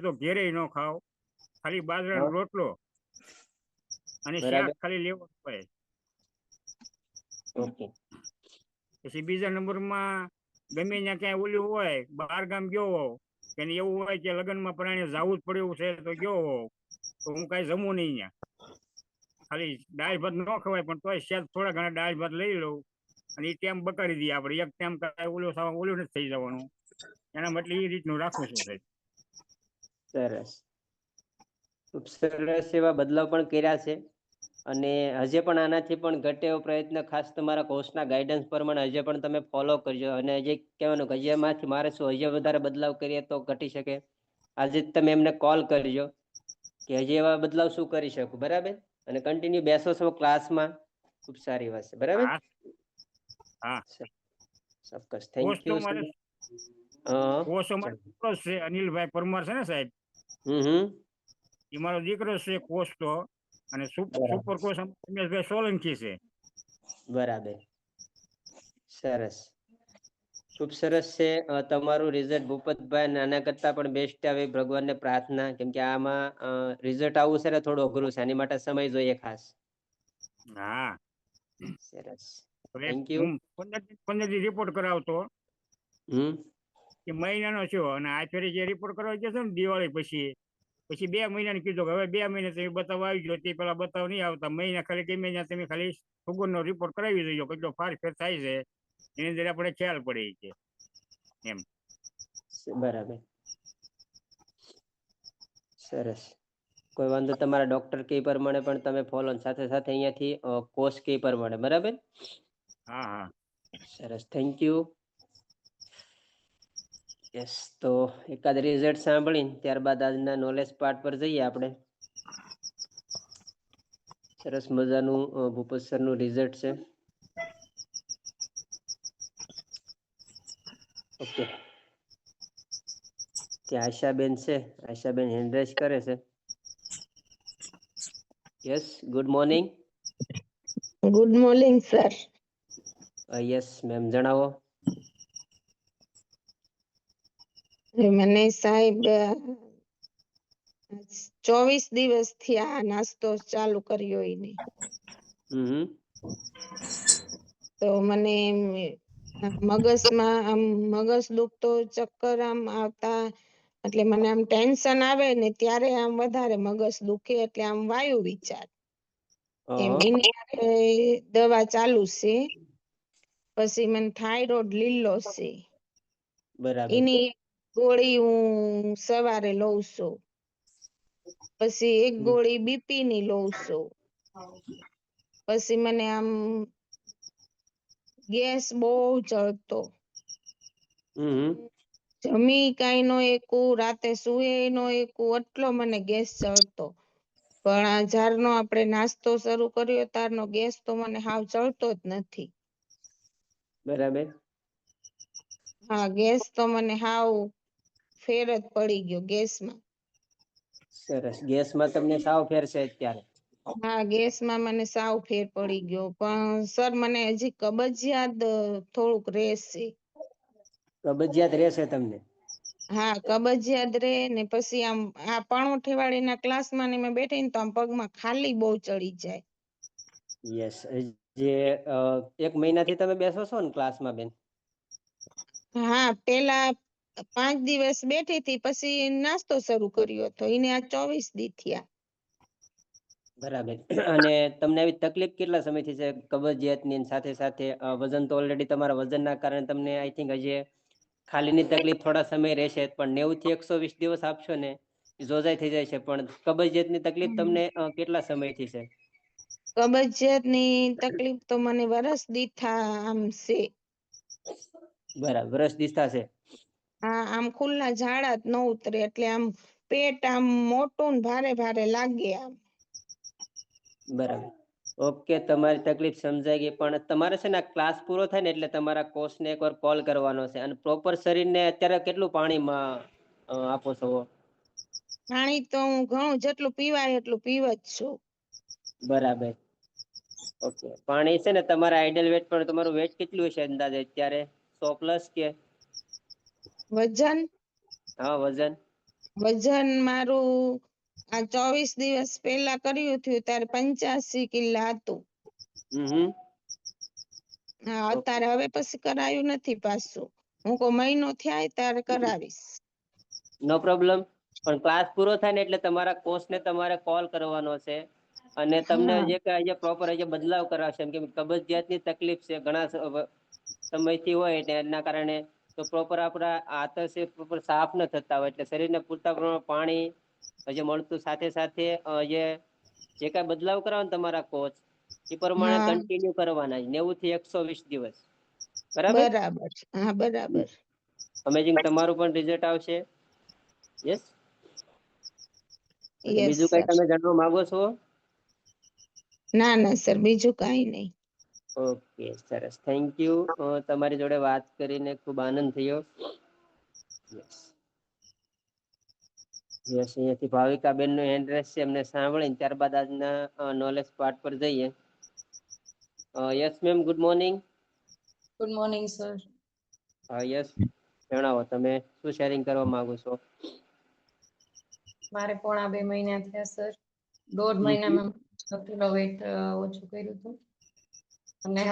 તો ઘેરે ન ખાવ ખાલી બાજરાનો નો રોટલો અને. શાક ખાલી લેવો હોય. ઓકે. પછી બીજા નંબરમાં ગમે ત્યાં ક્યાંય ઓલું હોય બહાર ગામ ગયો હોવ કે એવું હોય કે લગ્નમાં પ્રાણે જવું જ પડ્યું છે તો ગયો હોવ તો હું કાંઈ જમું નહીં ત્યાં ખાલી દાળ ભાત ન ખવાય પણ તોય શાયદ થોડા ઘણા દાળ ભાત લઈ લઉં અને એ ટાઈમ બકાડી દઈએ આપણે. એક ટાઈમ કાંઈ ઓલું ઓલું નથી થઈ જવાનું. એના માટે એ રીતનું રાખું છું સાહેબ સરસ. ખૂબ સરસ એવા બદલાવ પણ કર્યા છે. અને હજે પણ આનાથી પણ ઘટે એવો પ્રયત્ન ખાસ તમારા કોર્સના ગાઈડન્સ પ્રમાણે હજે પણ તમે ફોલો કરજો. અને હજે કહેવાનું કે હજી એમાંથી મારે શું હજે વધારે બદલાવ કરીએ તો ઘટી શકે. આજે તમે એમને કોલ કરજો કે હજી એવા બદલાવ શું કરી શકું બરાબર? અને કન્ટિન્યુ બેસો છો ક્લાસમાં ખૂબ સારી વાત છે બરાબર? હા. ચોક્કસ થેન્ક યુ કોર્સ અમારે છે અનિલભાઈ પરમાર છે ને સાહેબ? એ મારો દીકરો છે કોર્સ તો અને. સુપર કોર્સ રમેશભાઈ સોલંકી છે. બરાબર. સરસ. ખૂબ સરસ છે તમારું રિઝલ્ટ ભૂપતભાઈ નાના કરતા પણ બેસ્ટ આવે ભગવાનને પ્રાર્થના. કેમ કે આમાં રિઝલ્ટ આવવું છે ને થોડું અઘરું છે આની માટે સમય જોઈએ ખાસ. હા. સરસ. થેન્ક યુ પંદર રિપોર્ટ કરાવતો. હમ. એ મહિનાનો છો અને આ ફેરી જે રિપોર્ટ કરવા છે ને દિવાળી પછી પછી બે મહિનાને કીધું કે હવે બે મહિને તમે બતાવવા આવી ગયો તે પેલા બતાવ નહીં આવતા. મહિના ખાલી ગમે ત્યાં તમે ખાલી સુગરનો રિપોર્ટ કરાવી દેજો કેટલો ફાર ફેર થાય છે. એની અંદર આપણે ખ્યાલ પડે છે બરાબર. સરસ. કોઈ વાંધો તમારા ડોક્ટર કે પ્રમાણે પણ તમે ફોલો સાથે સાથે અહીંયાથી કોર્સ કે પ્રમાણે બરાબર? હા હા. સરસ. થેન્ક યુ યસ તો એકાદ રિઝલ્ટ સાંભળીને ત્યારબાદ આજના નોલેજ પાર્ટ પર જઈએ આપણે. સરસ મજાનું ભૂપત સરનું રિઝલ્ટ છે. ઓકે ત્યાં આશાબેન છે. આશાબેન હેન્ડરેસ કરે છે. Yes good morning good morning sir yes ma'am જણાવો. મને સાહેબ ચોવીસ દિવસથી આ નાસ્તો ચાલુ કર્યો એને. તો મને મગજમાં આમ મગજ દુખતો ચક્કર આમ આવતા એટલે મને આમ ટેન્શન આવે ને ત્યારે આમ વધારે મગજ દુખે એટલે આમ વાયુ વિચાર. એની દવા ચાલુ છે પછી મને થાઈરોઈડ લીલો છે. બરાબર. એની ગોળી હું સવારે લઉં છું. પછી એક ગોળી બીપી ની લઉં છું. પછી મને આમ ગેસ બહુ ચડતો. જમી કઈ નો એકું રાતે સુએ નો એકું એટલો મને ગેસ ચડતો. પણ આ જ્યારનો આપણે નાસ્તો શરૂ કર્યો ત્યારનો ગેસ તો મને હાવ ચડતો જ નથી. બરાબર. હા ગેસ તો મને હાવ ફેર જ પડી ગયો ગેસમાં. સરસ. ગેસમાં તમને સાવ ફેર છે અત્યારે. હા ગેસમાં મને સાવ ફેર પડી ગયો. પણ સર મને હજી કબજિયાત થોડુંક રહેશે. કબજિયાત રહેશે તમને? હા કબજિયાત રે ને પછી આમ આ પાણો ઠેવાડીના ક્લાસમાં ને મેં બેઠી ને તો આમ પગમાં ખાલી બહુ ચડી જાય. યસ. જે એક મહિનાથી તમે બેસો છો ને ક્લાસમાં બેન? હા પેલા પાંચ દિવસ બેઠી હતી પછી નાસ્તો શરૂ કર્યો હતો. એને આ ચોવીસ દી થયા. બરાબર. અને તમને આવી તકલીફ કેટલા સમયથી છે? કબજિયાતની સાથે સાથે વજન તો ઓલરેડી તમારા વજનના કારણે તમને આઈ થિંક હજી ખાલીની તકલીફ થોડા સમય રહેશે પણ નેવું થી એકસો વીસ દિવસ આપશો ને જોજાઈ થઈ જાય છે. પણ કબજિયાતની તકલીફ તમને કેટલા સમયથી છે? કબજિયાતની તકલીફ તો મને વરસ દીઠા આમ છે. બરાબર વર્ષ દીઠા છે આમ ખુલ્લા ઝાડા જ ન ઉતરે એટલે આમ પેટ આમ મોટું ને ભારે ભારે લાગે આમ. બરાબર. ઓકે તમારી તકલીફ સમજાઈ ગઈ પણ તમારે છે ને ક્લાસ પૂરો થાય ને એટલે તમારા કોચ ને એકવાર કોલ કરવાનો છે. અને પ્રોપર શરીરને અત્યારે કેટલું પાણીમાં આપો છો? પાણી તો હું ઘણું જેટલું પીવાય એટલું પીવ જ છું. બરાબર. ઓકે. પાણી છે ને તમારા આઈડલ વેટ પણ તમારું વેટ કેટલું હશે અંદાજે અત્યારે? સો પ્લસ કે? વજન? હા વજન. વજન મારું આ ચોવીસ દિવસ પહેલા કર્યું થયું ત્યારે પંચ્યાસી કિલ્લા હતું. હા અત્યારે હવે પછી કરાયું નથી પાછું. હું કો મહિનો થાય ત્યારે કરાવીશ. નો પ્રોબ્લેમ પણ ક્લાસ પૂરો થાય ને એટલે તમારા કોચ ને તમારે કોલ કરવાનો છે. અને તમને જે જે પ્રોપર જે બદલાવ કરાવશે એમ કે કબજિયાતની તકલીફ છે. ઘણા સમયથી હોય એટલે એના કારણે તો પ્રોપર આપણા હાથ છે પ્રોપર સાફ ન થતા હોય એટલે શરીરને પૂરતા પ્રમાણમાં પાણી જે મળતું સાથે સાથે જે જે કાંઈ બદલાવ કરાવો ને તમારા કોચ એ પ્રમાણે કન્ટિન્યુ કરવાના નેવું થી એકસો વીસ દિવસ. બરાબર? બરાબર હા બરાબર. અમેઝિંગ તમારું પણ રિઝલ્ટ આવશે. યસ યસ બીજું કઈ તમે જાણવા માંગો છો? ના ના સર બીજું કઈ નહીં. ઓકે સરસ. થેન્ક યુ તમારી જોડે વાત કરીને ખૂબ આનંદ થયો. યસ યસ અહીંયાથી ભાવિકાબેન નો એડ્રેસ છે એમને સાંભળીને ત્યારબાદ આજના નોલેજ પાર્ટ પર જઈએ. Yes ma'am good morning good morning sir yes જણાવો તમે શું શેરિંગ કરવા માંગો છો? મારે પોણા બે મહિના થયા સર દોઢ મહિનામાં કિલો વેટ ઓછું કર્યું હતું. અને